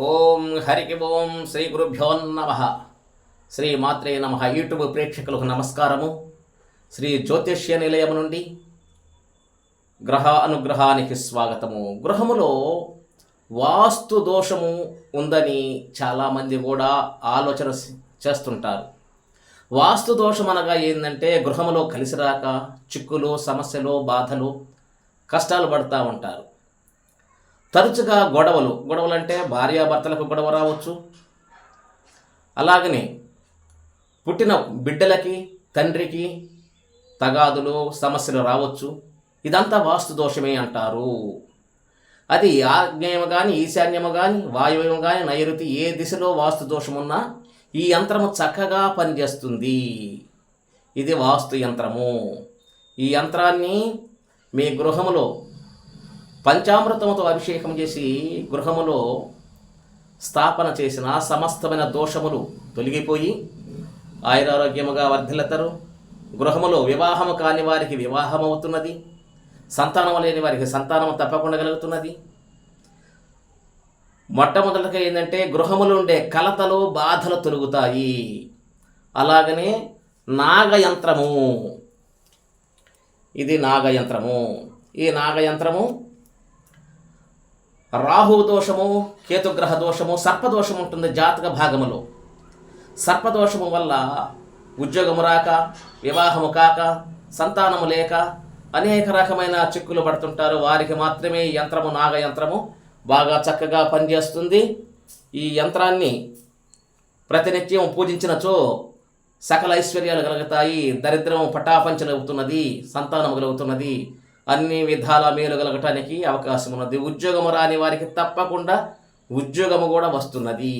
ఓం హరికి ఓం శ్రీ గురుభ్యో నమ. శ్రీ మాత్రే నమ. యూట్యూబ్ ప్రేక్షకులకు నమస్కారము. శ్రీ జ్యోతిష్య నిలయం నుండి గ్రహ అనుగ్రహానికి స్వాగతము. గృహములో వాస్తు దోషము ఉందని చాలామంది కూడా ఆలోచన చేస్తుంటారు. వాస్తు దోషం అనగా ఏంటంటే గృహములో కలిసి రాక చిక్కులు సమస్యలు బాధలు కష్టాలు పడుతూ ఉంటారు. తరచుగా గొడవలు. గొడవలు అంటే భార్యాభర్తలకు గొడవ రావచ్చు. అలాగనే పుట్టిన బిడ్డలకి తండ్రికి తగాదులు సమస్యలు రావచ్చు. ఇదంతా వాస్తు దోషమే అంటారు. అది ఆగ్నేయము కానీ ఈశాన్యము కానీ వాయువ్యము కానీ నైరుతి ఏ దిశలో వాస్తు దోషమున్నా ఈ యంత్రము చక్కగా పనిచేస్తుంది. ఇది వాస్తు యంత్రము. ఈ యంత్రాన్ని మీ గృహములో పంచామృతముతో అభిషేకం చేసి గృహములో స్థాపన చేసిన సమస్తమైన దోషములు తొలగిపోయి ఆయురారోగ్యముగా వర్ధిల్లతరు గృహములో వివాహము కాని వారికి వివాహం అవుతున్నది సంతానం లేని వారికి సంతానము తప్పకుండా కలుగుతున్నది. మొట్టమొదటిగా ఏంటంటే గృహములు ఉండే కలతలు బాధలు తొలుగుతాయి. అలాగనే నాగయంత్రము. ఇది నాగయంత్రము. ఈ నాగయంత్రము రాహు దోషము కేతుగ్రహ దోషము సర్పదోషం ఉంటుంది జాతక భాగములో. సర్పదోషము వల్ల ఉద్యోగము రాక వివాహము కాక సంతానము లేక అనేక రకమైన చిక్కులు పడుతుంటారు. వారికి మాత్రమే ఈ యంత్రము బాగా చక్కగా పనిచేస్తుంది. ఈ యంత్రాన్ని ప్రతినిత్యం పూజించినచో సకల ఐశ్వర్యాలు కలుగుతాయి. దరిద్రం పటాపంచలవుతున్నది సంతానం కలుగుతున్నది. అన్ని విధాల మేలు కలగటానికి అవకాశం ఉన్నది ఉద్యోగము రాని వారికి తప్పకుండా ఉద్యోగము కూడా వస్తున్నది.